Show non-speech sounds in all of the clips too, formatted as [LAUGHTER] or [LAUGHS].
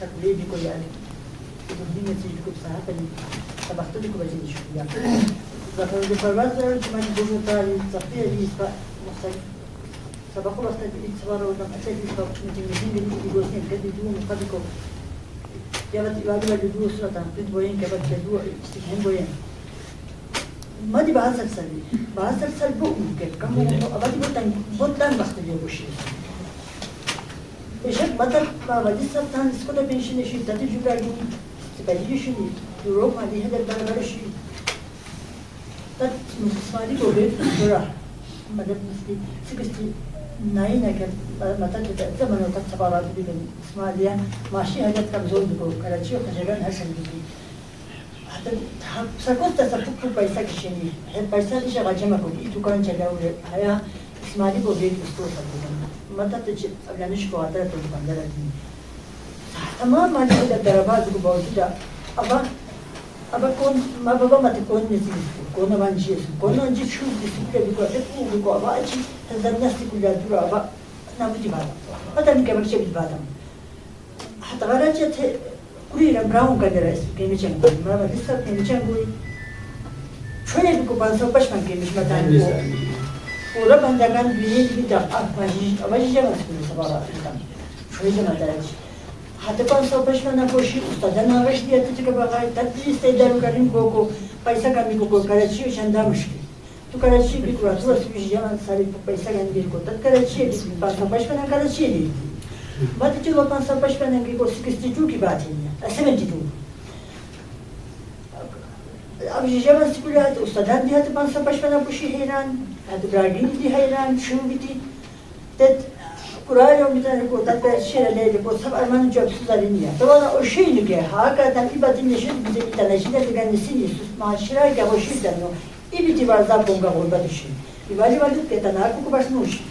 Sasa da kutu bak dedi. Sasa hoş geldin. Sasa takviye bir koy yani. Bu dinle çocuk kup saha ben sabahta bir koy dedi şu ya. Zaten de parvazlar ki ben bu tari safiye bir ispa. Mesela sabah olsa bir itibara oradan ateş bir bak çünkü bizim bir bir gözden dedi bu mukadiko. Jabat ibadu wali dua suratan pid boyen jabat dua istihan boyen. Madi bahasa sali. Bahasa بشك بطل بابدي سبتان اسكولا بنشيني شدتي جبراني بدي شني يوروبا دي هذا الدار غرشي تت مصاري بوبي برا مدد مسلي سكستي ناينا كت مثلا تتأتمن وتتبارا بدون إسماعيلية ماشي هذا كم زود بقول كراتشي وخجلان هسن بدي حتى سكوت تسبك بيسا كشيني. حتى بيسا ليش غاجمة بقول إتو كان جلاوله. هيا إسماعيلي بوبي بستور سبكنا मदद जे लनिश को आता है तो बंदर आदमी तमाम माने के दरबार को बहुत जा अब अब कौन मां बाबा मत कौन ने थी कौन मान जी कौन जी शू किसी के भी को को को अब अच्छी तजन्नस को जा दूर अब ना बुझी बात पता नहीं क्या बच्चे भी बात हम hatta garaje te kurira brown kadar kendi çengul, mama lista kendi çengul. Şöyle bir kubansa başman kendi çengul. Oder man da kann jeden Mittag abweichen, aber ich sehe was für das war Afrikan. Şöyle madalya. Hatta ben savaşmana koşu ustadan araç diye tutuk bakay, tatlı isteyden karim koku, paysa kami koku, Karachi'ye şandamış. Tu Karachi'ye bir kurat, tu bir jaman sarı paysa kami bir koku, tat Karachi'ye bir kurat, savaşmana Karachi'ye değil. Batı çıkıyor, ben savaşmana bir koku, 62 gibi batı. 72. ابجي جبل سبلات استدان دي هات بانسا بشمنا بوشي هيران هات براغين دي هيران شو بدي تد Kur'an yolundan bu da ben şeylerle bu sab Almanın cöpsüzlerini ya. Dolayısıyla o şeyini ki hakikaten ibadin neşin şey, bize bir tane şeyde de kendisini susmaşıra ki o şeyden o. İbidi var da bunga orada düşün. İbadi var ki tane hakkı başına uçtu.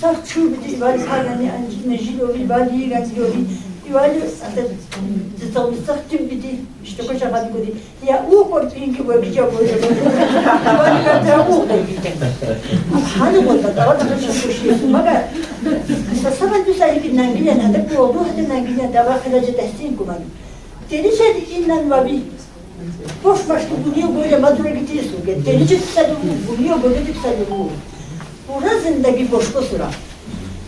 Sağ çubuğu ibadi parlanı anjinejil o ibadi yani yolu ibali ate zıtav saktim bir işte koşa hadi kodi. Ya u kor pinki bu ki [LAUGHS] ya bu. İbali kata u da bir. Hani bu da da da şey maga Sasama düzeyli bir nangilen hadi bu oldu hadi nangilen dava kılaca tehsin kumanı. Denize innen vabi. Boş başlı bu niye böyle madura gidiyorsun? Denize tutsadı bu, bu niye böyle tutsadı bu? Bura zindagi boş bu sıra.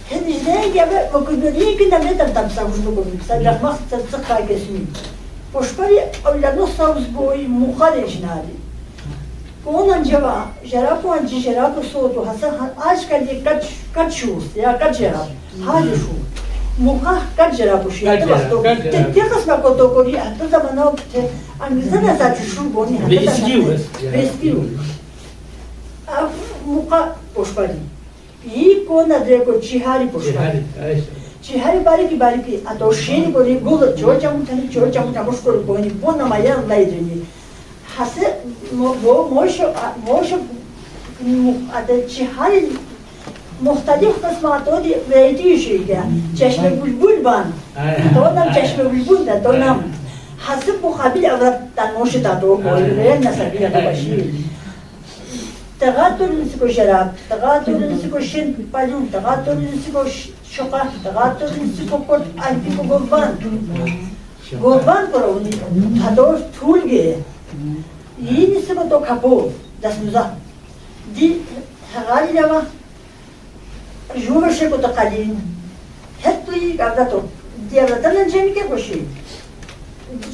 Hediye ya okuduğu gün ne derdim savuşlu koyup. Sen rahmak sık kaygısını. Boşbari evlenok savuz boyu muhal ejnadi. Onun ceva, jerapu anci jerapu soğudu. Hasan aç kali kaç kaç şuus ya kaç jerap. Hadi şu. Muha kaç jerap şey? şu. Te kısma koto kori. Hatta zaman o te angiza da saç şu boni. Ve iskiyoruz. Ve iskiyoruz. Muha boşbari. Ико на дрего чиҳари пошкари. Чиҳари барики барики, а то шини боли гула, чого чаму тани, чого чаму таму школи бони, бо на маян лайдени. Хасе бо мошо мошо ада чиҳари مختلف قسمت ها ویدی شده چشم بلبل بند دانم چشم بلبل نه دانم حسب بخبیل اولاد تنوش تدو بایده نسبیه باشید تغاتر نسكو شراب تغاتر نسكو شن بالون تغاتر نسكو شقة تغاتر نسكو قط أنتي کو قربان قربان کرو هدو طول گه iyi نسكو تو kapı دسمزا دي هغالي لما جوه شكو تقالين هتو يي قابلتو دي أبلتن جميع كوشي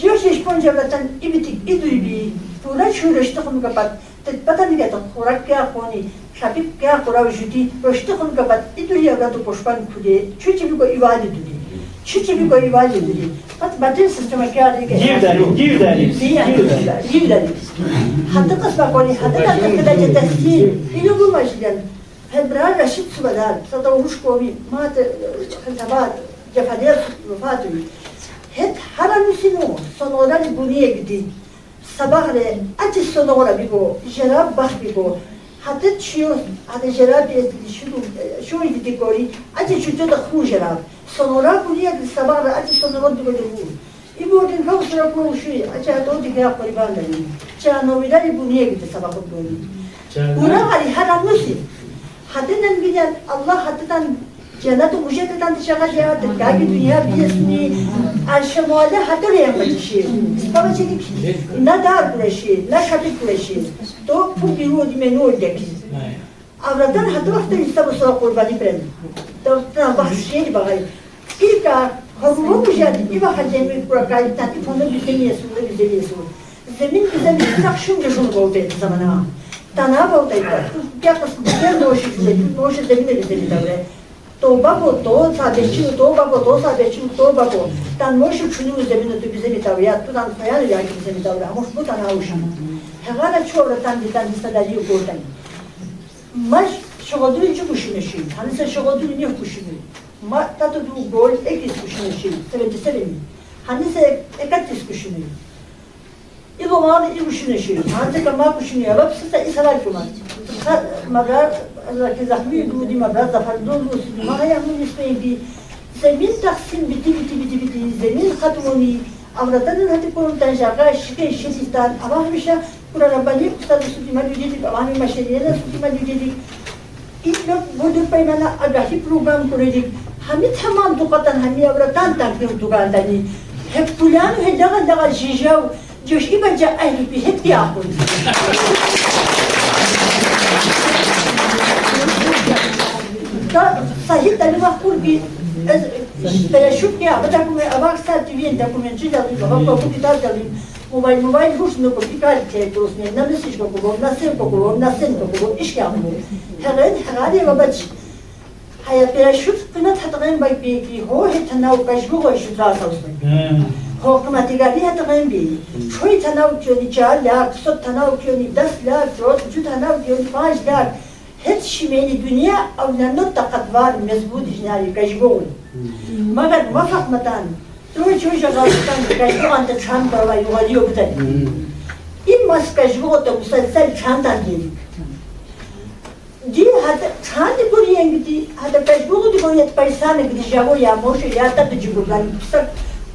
Diyor ki İspanya devletten ibitik idui pata ni gato kurak kya koni şapip kya kura judi röştü kum kapat idui evladı poşpan kude çüçü bi ko ivali duri. Çüçü bi ko ivali duri. Pat batın sisteme kya de Give that, give that. Give that. Yivdali. Hatta kasma koni hatta kasma kada jetasi. İlu bu maşilen. Hebra Raşit Subadar. Sata uruş kovi. Mat Khazabat. Jafadiyat Fatih. Halbuki sonora li buniye gidi. Le ati sonora bigo, jera bah bigo. Hatta çiyo, hadi jera bir şu şu gidi kori. Ati çuçu da khu jera. Sonora buniye gidi sabah le ati sonora bigo le bu. İbu din havsura ko şu, ati hatta di kaya kori banda ni. Çana novida li buniye gidi sabah ko buni. Buna hari haramusi. Hadinden giden Allah hadinden cennet-i mucededen dışarı cevadır. Gagi dünya birisini arşamale hadır yapmışı. Baba çelik ne dar kureşi, ne şatık kureşi. To bu bir o dime ne olacak? Avradan hadı vakti İstanbul sonra kurbanı bren. To na bahşişeri bakayım. İlk havumu mucedin. İva hademi kurakayı tanti fonu güzeli yesu, güzeli yesu. Zemin güzel bir takşım yaşını oldu zamana. Tana oldu et. Yaklaşık bir noşu güzeli, noşu zemine güzeli davre. Tobago to sabeçi to bago to sabeçi to bago. Tan moşu çunu zemine tu bize bir tavya tu tan hayal ya ki bize bir tavya. Moş bu tan avuşan. Hegara çorla tan di tan istadari yukortan. Maş şogaduru cu kuşunu şey. Sen şogaduru niye kuşunu? Ma tatu du gol ekis kuşunu şey. 이거 마음이 이루시는 시요. 한테가 마구시니 야밥 쓰다 이사갈 줄만. 마가 이렇게 zahmi budi maga zafer dolu sütü mahaya münismeyi bir zemin taksim biti biti biti biti zemin hatumuni avratanın hadi konumdan şaka şike şişistan ama hemşe kura rabbani ustadı sütüme düzedik ama hani maşeriye de sütüme düzedik İtlok budur peynala agahi program kuracak. Hamit hemen tukatan hami avratan takdim tukandani. Hep pulan hedaga daga jijav josh ibaca ahli bi hep yakun da sahih tali mahkul bi Bela şuk ya, bada kume avak sa tiviyen da kume çi dalim, avak pa kuti da dalim. Mobile mobile huş no ko pikal ke tos ne na mesiş ko ko na sen ko ko na sen ko ko iş ya bu. Hemen herhalde babaç. Hayat bela şuk kına tatağın bay bi ki ho he tanav kajbu ko şu tra sausmay. Ho kuma tigari hatağın bi. Çoy tanav kyoni çar la, kusot tanav kyoni das la, trot cu tanav kyoni panj la. هیچ شیمینی دنیا او نه تقدوار مزبوط جناری کشگول مگر وفق متان تو چون شغالتان کشگول انت چند برای یوالیو بتن این ماس کشگول تو مسلسل چند دیدی دی حتی چند بوری انگتی حتی کشگول دی باید پیسا نگدی جاو یا موش یا تا تجیبو گانی پسر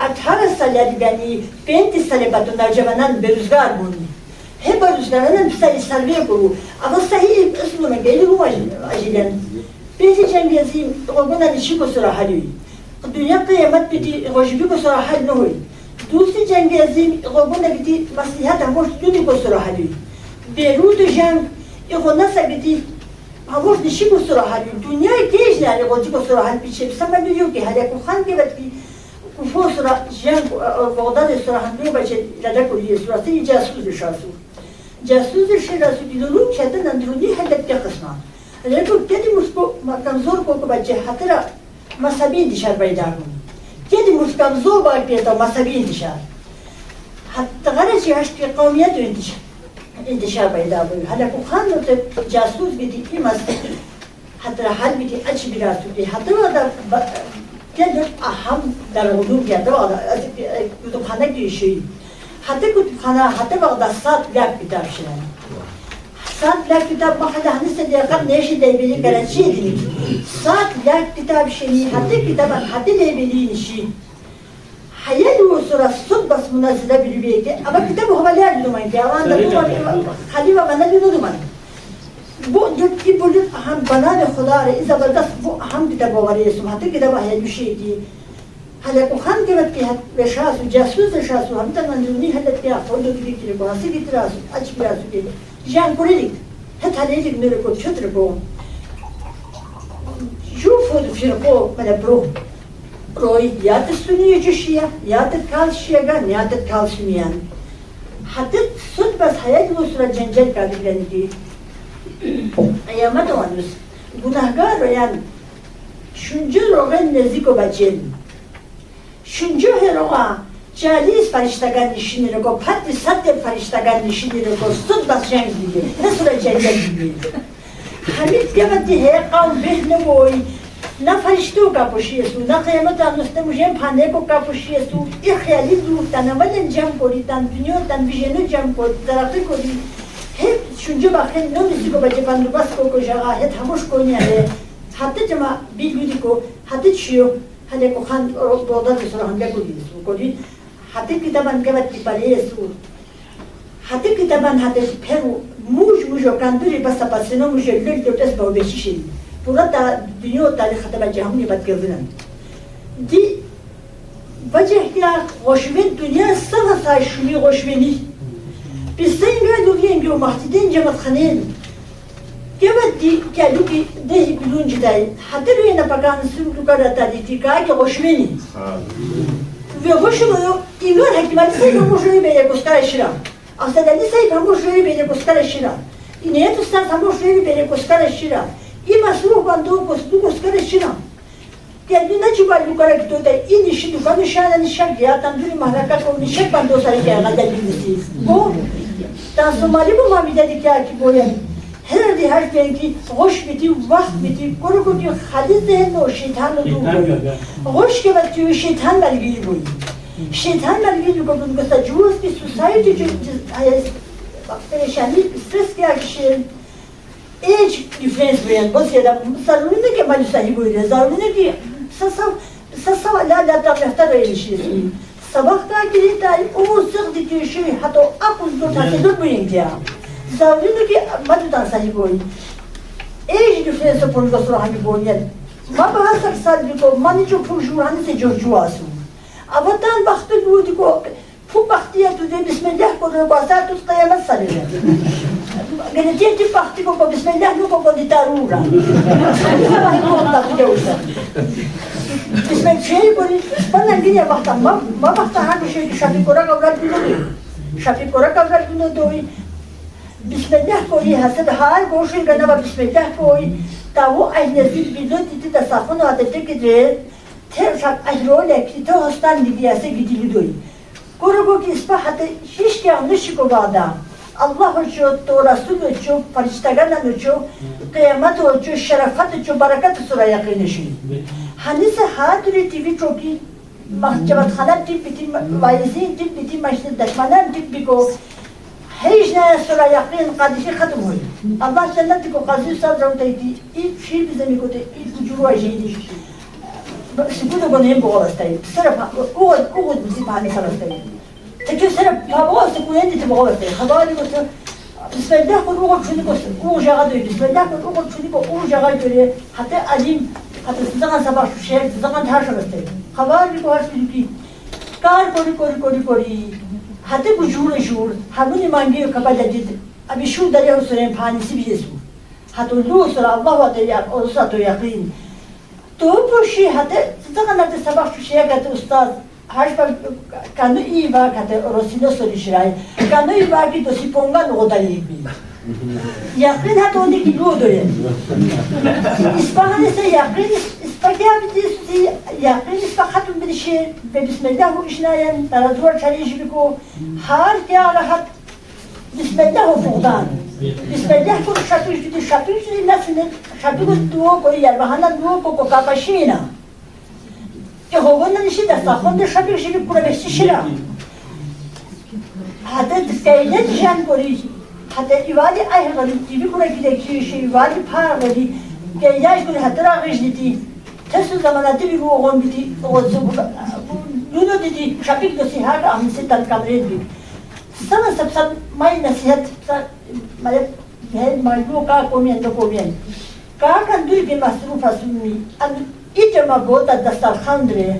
Mudi çuğuna çok iyi. Spedro joga dergah hatır kote. Kanduri 18 سالیدگانی 20 سال بعد نوجوانان بروزگار بودن هی بروزگاران سعی سالوی کرو اما صحیح اسم ما گلی هو اجیلن بیزی جنگیزی قربان نشی کو سر حالی دنیا قیامت بیتی روشبی کو سر حال نهوی دوسری جنگیزی قربان بیتی مصلحت هموش دونی کو سر حالی بیروت جنگ اخوانسا بیتی هموش نشی کو سر حالی دنیا کیش نه قوتی کو سر حال Куфо сура жен Багдади сураханди баче лада курди сурасти жасуз шасу. Жасуз ширасу дидуру чатан андруни хадат те кысма. Леку кеди муско макам зор коко баче хатра масаби дишар байдарму. Кеди мускам зор ба пета масаби дишар. Hatta garaj yaşlı kavmiyet öndişe. İndişar bayda buyur. Hala bu kanlı casus bir dikilmez. Hatta hal bir açı bir artık. Hatta da gelir aham dargulum geldi valla kütüphane girişi. Hatta kütüphane hatta valla saat lak kitap şey. Saat lak kitap bakada hani sen yakın ne işi de bili garanti edin. Saat lak kitap şey hatta kitabın hatta bilin şey. Hayal o sıra sut bas münazile bir bir ama kitabı havalar duman ki ama da bu halife bana bir duman. Bu ki bu aham bana ve Xuda re zabardast bu aham kitabı var yesu hatta kitabı hayal bir şeydi. Hala ku han kemet ki hat ve şasu casus ve şasu ham da manduni halat ya fodo gibi ki bu hasi gitras aç biraz ki. Jan kurelik. Het halelik nere ko çötre bu. Şu fodo şirko mala bro. Roy ya da suni yeşiya ya da kalşiya gan ya da kalşimiyan. Hatta بس قیامت آنوز گناهگار یعن شنجا روغه نزیگو و بجن شونجا روغه جالیز فرشتگان نشینی رو گو پتی سطح فرشتگان نشینی رو گو سود بس جنگ دیگه. نسو جنگ دیگه. حمید هی هیقان بهنه بوی. نه فرشتو کپوشی استو نه قیامت آنسته جن پانه کو کپوشی استو ای خیالی دوختن. اولن جمع کوری تن دنیا تن بیجنو جمع کوری درخی کوری bakın, ne müzik o bacı bandu bas ko ko jaga, het hamuş ko nyare. Hatta cama bilgüdi ko, hatta çiyo, hadi ko kan boda de sonra hangi ko diyorsun, ko di. Hatta kitaban gemeti pariyesun. Hatta kitaban hatta peru, muj muj o kanduri basa pasino muj lül dörtes bağ beşişin. Burada dünya tarihinde ben cahmi bat gözünem. Di Vaceh ya hoşven dünya sana say şunu hoşveni. بستین بیا دو گیم بیو مهدی دین جمعت خنین که با دی که دو گی دهی بلون جدای حتی روی نپکان سن دو کارا تا دیتی که آگه و خوشمو دو ایوان حکیمانی سای کمو شوی بیده گستار شرا افتادانی سای کمو شوی بیده گستار شرا این ایتو سار کمو شوی بیده گستار شرا ایما سروح باندو گست دو گستار که دو نچی با دو کارا کتو دای این نشی دو کانو شانا نشک گیا تان دوری باندو سار که نسیز tan Somali bu mami dedik ya ki boyan. Herhalde her genki hoş biti, vakt biti, kuru diyor, hadis de o şeytanı duyuyor. Hoş ki bak diyor, şeytan belgeli bu. Şeytan belgeli bunu göster, cüvüz bir society, perişanlık, stres ki kişinin, age difference beyan bos ya zaruri ne ke malu sahi boyre zaruri ne ki sasa sasa la la ta mehtar şey sabah ka giri ta o sık diki şey hatta akuz dur ta dur boyun ya. Zaruri [LAUGHS] ne ki malu ta sahi boy age difference pon go sura hani boyan ma ba sak sal bi ko mani jo pujur hani se jo jo asu avatan baktı bu diko fu baktı tu de bismillah ko do basa tu qiyamet salile Gelecek ti pakti ko pa bismillah ko ko di tarura. Sabi ko ta Bismillah şey ni bana gidiyor baktan ma ma baktan hangi şey şafi kora kavrar bunu. Şafi kora kavrar bunu doy. Bismillah ko ni hasad hal goşun gana bismillah ko tavu aynesi bilo titi da safın adete ki ter şak ahrole ki to hostan diyase gidili doy. Kuru ko ki ispahat hiç yanlış ko bada. Allah uçu, Resul uçu, fariştagan uçu, kıyamet uçu, şerefet uçu, هنوز هر دوری تیوی چوکی محجبت خلب تیب بیتین وایزین تیب بیتین مشتن دشمنان تیب بگو هیچ نه سورا یقین قدیشی ختم ہوئی۔ الله جنت کو قاضی صاحب رو تیدی این شیر بزنی کو تیدی این جروع جیدی سبود بنه این بغل استایی صرف اوغد اوغد بزی پانی سر استایی تکیو صرف پابغل سکونه دیت بغل استایی خدایی کو سر بسم الله کن اوغد چونی کو اوغ جاگا دوی بسم الله کن اوغد چونی کو اوغ جاگا دوی حتی علیم आता सभा शेर जगन धार समजते खबर बी कोहर Suzuki car कोरी कोरी कोरी कोरी हाते बुझूर शूर हानुनी मांगी खबा जदीद अभी शू दरिया उसरे फानिसी भी येसू हातो लू उसरा अल्लाह वाते या उसरा तो यकीन तो bu şey hatta zaten hatta sabah şu şeye kadar ustaz her bak kanı iyi var hatta Rosino soruşuyor. Kanı iyi var ki dosi ponga ne kadar iyi bir. Yakın hat ondaki doğru. İspanya ise yakın, İspanya bir de yakın İspanya bir şey ve Bismillah o işleyen, tarazor çalışı bir ko, her diyara hat Bismillah o fuqdan. Bismillah ko şatış dedi, şatış dedi nasıl ne? Şatış duo ko yer, bahana duo ko ko kapaşina. Ya hovanda nişi de sahanda şatış bir kurabeşti şira. Hatta dikkatle dijen koruyor. حتی ایوالی ایغن دیوی کنه که دکیش ایوالی پارگلی گیداش کنه حتی را غیش دیدی تسو زمانه دیوی گو اغن بیدی اغزو لونو دیدی شبیل نصیحات آمیسی تل کمرین بید سنا سبسا مای نصیحت مالی بهل مجموع کا کومین دو کومین کاکن دوی بی مصروف اسمی ایجما گوتا دسترخان دره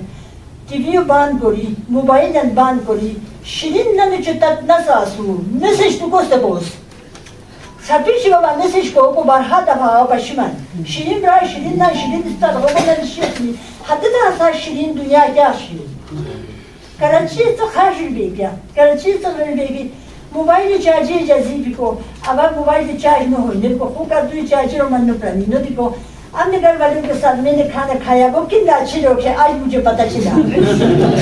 تیویو بان کوری موبایلن بان کوری شیرین نمیچه تک نساسو نسش تو گسته بوست Сатучева ванесечка око бархатова обашман. Ширин бра ширин на ширин стад обалар ширин. Хадыда аса ширин дуя я ширин. Карачи то хажи бебя. Карачи то беби. Мобайли чаджи жази бико. Аба мобайли чаджи но хойне бико. Хука дуи чаджи ро манно прани но бико. Anne gel valim kısal beni kanı kaya bu kim daha çilo ki ay bucu pataçı da.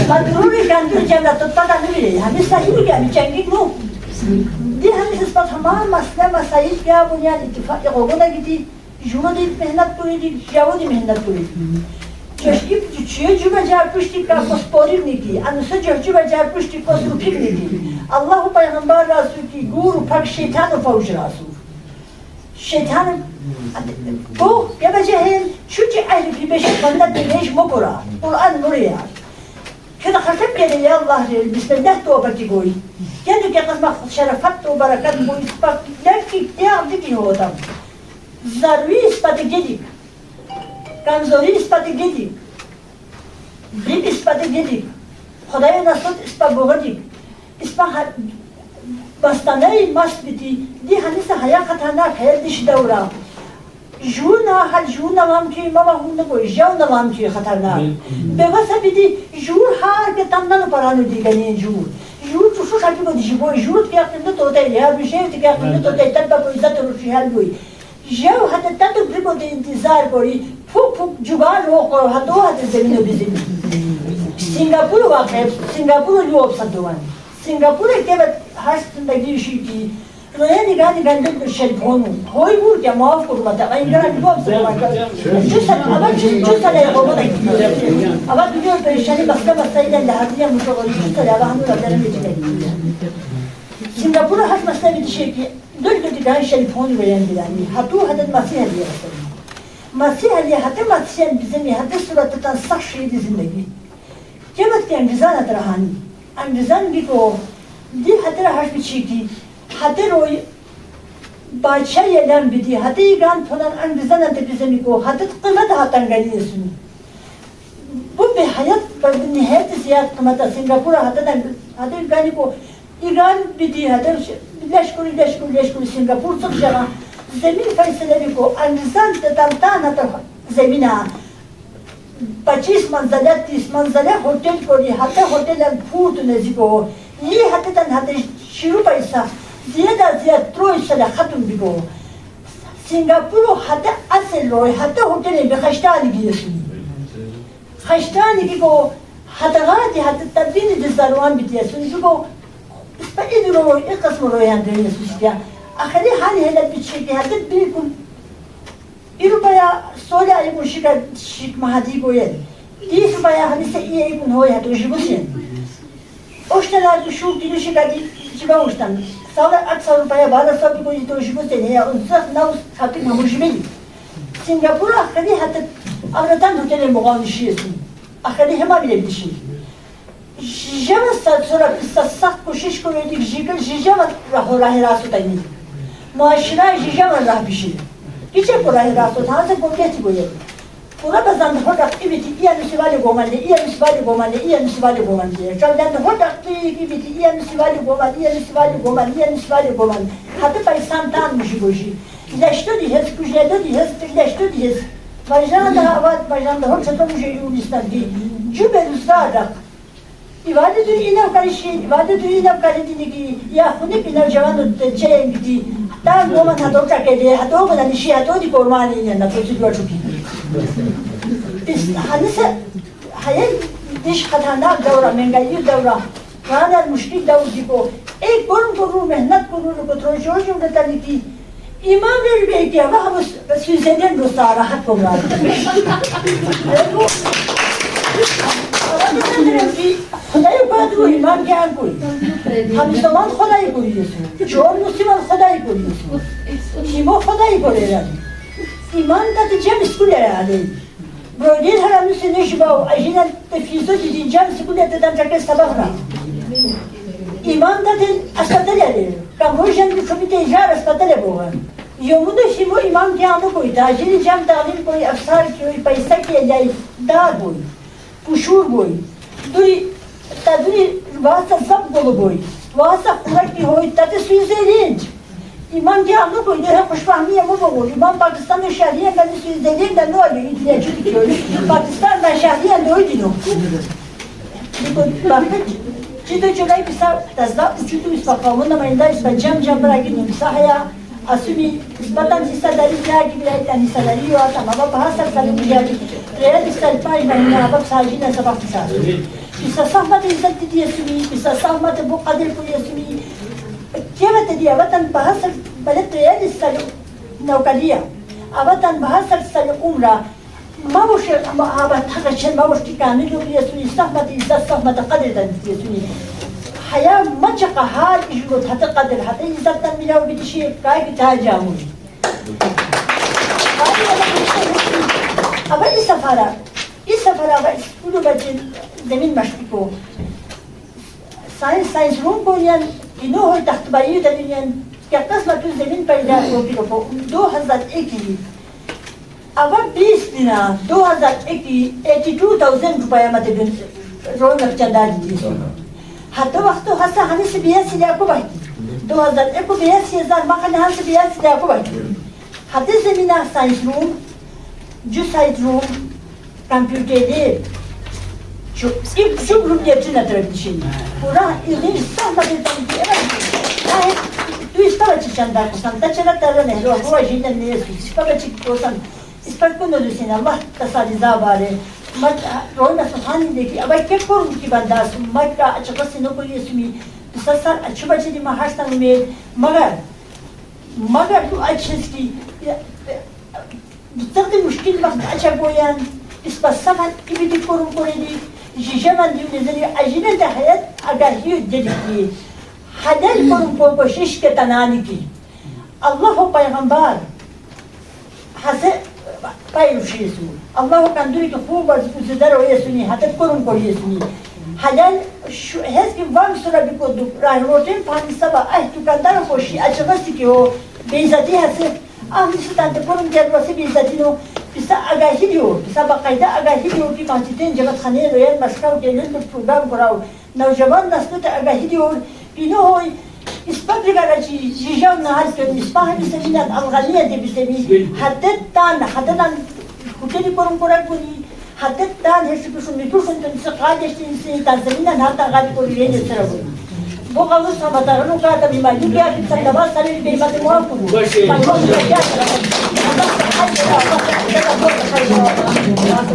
Bak dururken duracağım da tutta da ne bileyim. Hani sahi mi gelmeyeceğim ki bu? دي هم إثبات همان مسئله مسائل يا بنيان اتفاق يقوغونا جدي جودي مهنة بويدي جودي مهنة بويدي Çeşkip çiçeğe cüme çarpıştık da kosporil niki. Anısı cüme çarpıştık kosrupik niki. Allahu peygamber rasu ki guru pak şeytanı favuş rasu. Şeytanı bu gebece hel çünkü ehli kibeşi bende dineş mokura. Kur'an nuriya. Keda hasep gele ya Allah der. Bismillah tövbe ki goy. Kendi ki kısma şerefat ve barakat bu ispat. Lerki ya ki o adam. Zaruri ispatı gedik. کمزوری نسبت گدی بی نسبت گدی خدای نسبت اسپا بغدی اسپا بستانه مست بیتی دی هنیس جونا حال جونا لام کی؟ مالا هم نگوی جونا لام کی؟ خطر نه به واسه بیدی جور هر که تام نه پرانو دیگه نیه جور. جور تو شو خبی بودی جیبای جون تو یک نده تو دیگه هر بیشه تو یک نده تو دیگه تن با پیزات رو فی هر بی جو هت تن تو بیم و دی انتظار کوی پو پو جوان رو خو هت دو هت زمینو بیزی سینگاپور واقع سینگاپور یو اپسندوان سینگاپور که به هشت دگیشی کی هست نگیشی کی رویا نگاه نگاه دل شلپونو هوی بور که معاف کرو متا این گران جواب صدوان چو سال اول چو چو سال یا بابا نگی اول دنیا پریشانی بسته بسته ایدن لحظی هم مشغول چو سال اول همون رو دارم بجنگی سنگاپور هست مسئله بیدیشه که دل دل دیگه شلپونو beğendiler. Hatta hadin Masih Aliye Masih Aliye hatta Masih bizim hatta surattan sak şey dizindeki. Cemet ki Emrizan atrahani. Emrizan bir ko. Di hatta haş bir çiki. Hatta حتی بادشاه اعلام بدی حتی ایران فلان انگیزان انتبیزنی کو حتی قیمت هاتن گلی اسمی bu bir hayat ve nihayet ziyaret kımata Singapur'a hatadan hadir gani ko İran bidi hadir şey, leşkul leşkul leşkul Singapur sıkşana zemin fayseleri ko anizan de tantan hatar zemina paçis manzale tis manzale hotel ko hatta hotel food neziko ni hatadan hadir şiru paysa زیاده زیاد روی صداقتون بگو سنگاپور رو حتی اصل روی حتی هتل به خشتانگی رسیدی خشتانگی گو حتی غادی حتی تبدیل دستاروان بیتیسون بگو اسپاید رو این قسم روی هنده رسیدی آخری حالی هلت بچکی هلت بیکن ایرو بایا سولی آلی مشکل شک مهدی گوید دیس بایا همیشه ایه ایکن هوی هدوشی بسید Hoşçakalın şu gülüşü kadar şika di şiba oştan. Sağla aksa baya bana sabi goyi to jibusin ya unsa naus hakin hamu jibeli. Singapur'a akhari hatta avratan otele muğanişiyesin. Akhari hema bile bir şey. Jijama sa sonra kısa sak koşiş koyuyorduk jika jijama rahu rahi rasu tayni. Muaşira jijama rah bir şey. Hiçe burayı rahat ol. Hazır bu geti bu yeri. Buna bazan hodak ibiti iya misivali gomalle, iya misivali gomalle, iya misivali gomalle. Şöyle hodak ibiti iya misivali gomalle, iya misivali gomalle, iya misivali gomalle. Hatta pay santan mışı boşi. İlaçtı dihez, kujeda dihez, ilaçtı dihez. Bajana da avat, bajana da hoç çatı mışı Yunanistan ki. Cübe rüzgarak. İvade duyu inav karışı, ivade duyu inav karışı ki ya hunik inav cavan çeyen gidi. Tam roman hato çakede, hato bana nişi hato di kormani yanına prosedür çok iyi biz hanısı hayal diş katanda devra mengayi devra kadar müşkil davu dibo ek burun burun mehnet burun kutro çocuğum da tanıki İmam bir belki ama ama süzeden dostlar rahat olurlar. خدای بعد و ایمان گیر گوی هم زمان خدای گوی یسو جور مسلمان خدای گوی یسو تیمو خدای گوی ایمان دا جمع سکول را علی Böyle şu bu ajina tefizo dedi cem iskule de dan çakes sabahra. İman da da asatale. Kambojan bir komite icra asatale bu. Yomu da şimdi imam kıyamı koy. Taciri cem talim koy. Afsar koy. Paysa ki elay. Dağ koy. Puşur koy. Duy tadri vasa zap dolu koy. Vasa kurak ki hoy. Tadı süzelinç. İmam kıyamı koy. Ne hoşfahmiye oluyor. Ben Pakistan'ın şehriyen ben de siz dediğim de ne oluyor? İdilecilik diyorum. Pakistan'da şehriyen de öyle diyor. Bakın Ciddi çöreği bir sağ tezda uçutu biz bakalım. Onda ben de işte cam cam bırak gidiyorum sahaya. Asumi ispatan hisseleri diğer gibi renkten hisseleri yok ama baba hasar sarı bu geldi. Reyel ister pay ben ne yapıp sahibine sabah misal. İsa sahmatı hissetti diye sumi, İsa sahmatı bu kadir bu diye sumi. Cevet diye vatan bahasır belet reyel ister نوکلیه ئەوەتان بە هەسەر سەر عمرە ماوش أبت حاجة شيء ماوش كي كان يجوا يسوني استهمت إذا استهمت قدر دن يسوني. حياة ما شقة هاي يجوا حتى قدر حتى إذا تن ملا وبتشي كاي بتاجامون أبا السفارة السفارة أبا كله بجن دمين مشتكو ساينس ساينس روم كونيان إنه تخت تختبريه دنيان اتصلت الزمین پیدا کو بیرون دو هزار اکی اول بیس دینا دو هزار اکی ایتی دو تاوزن روپای مده بین رونق چندار دی حتی وقتو هستا همیسی بیاسی لیاکو بایدی دو هزار اکو بیاسی هزار مخلی همیسی بیاسی لیاکو بایدی حتی زمین سایت روم جو سایت روم کامپیوتری şu, şu cumhuriyetine dönüşün. Bura ilginç sahne bir tanesi. Evet ispara çıkacağından kusan, taçarak darla nehri o, bu ajinden neye su, ispara çıktı olsan, isparakın ölü seni Allah kasa rıza bari. Mat, royna sulhanindeki, abay kek korun ki ben dasım, magra açıkası ne koyuyorsun mi, sasar açıbacı dima harçtan mı, magar, magar bu açız ki, Gittik müşkil vakti açak boyan, ispat saman gibi de korun koruydu, jijeman diyor, acile de hayat agahiyo dedik diye. نزلي أجنة حياة أغاهيو جديدي حلال كورم كوكو ششك تنانيكي الله پیغمبر حسن پایو شیسو الله کان دوی که خوب از بزدر و یسونی حتی کرم کو یسونی حلال شو هست که وام سورا بکو دو راه روتین پانی سبا اه تو کندر خوشی اچغستی که او بیزتی هست اه نیستان te کرم جد واسه بیزتی نو bisa agahی دیو bisa باقاعده agahی دیو که کانتیتین جگت خانه رویل مشکاو که لیل پروگرام کراو نوجوان نسلو te agahی دیو اینو های İspat rigara ci jijam na hal kön ispat bir seminat algaliye de bir semi hadet tan И noi إسباب على جيجاونا هاد إسباب بسمينا الألغانية دي بسمي حدد تان حدد عن كتير برم برم بري حدد تان هسي بشون ميتوشون تنسقاد يشتين سي تازمينا نهاد غادي بري رين يسربو بوغا وسا بطارنو كاتا بما يجي عشي تندبا سالي بما تموافقو باشي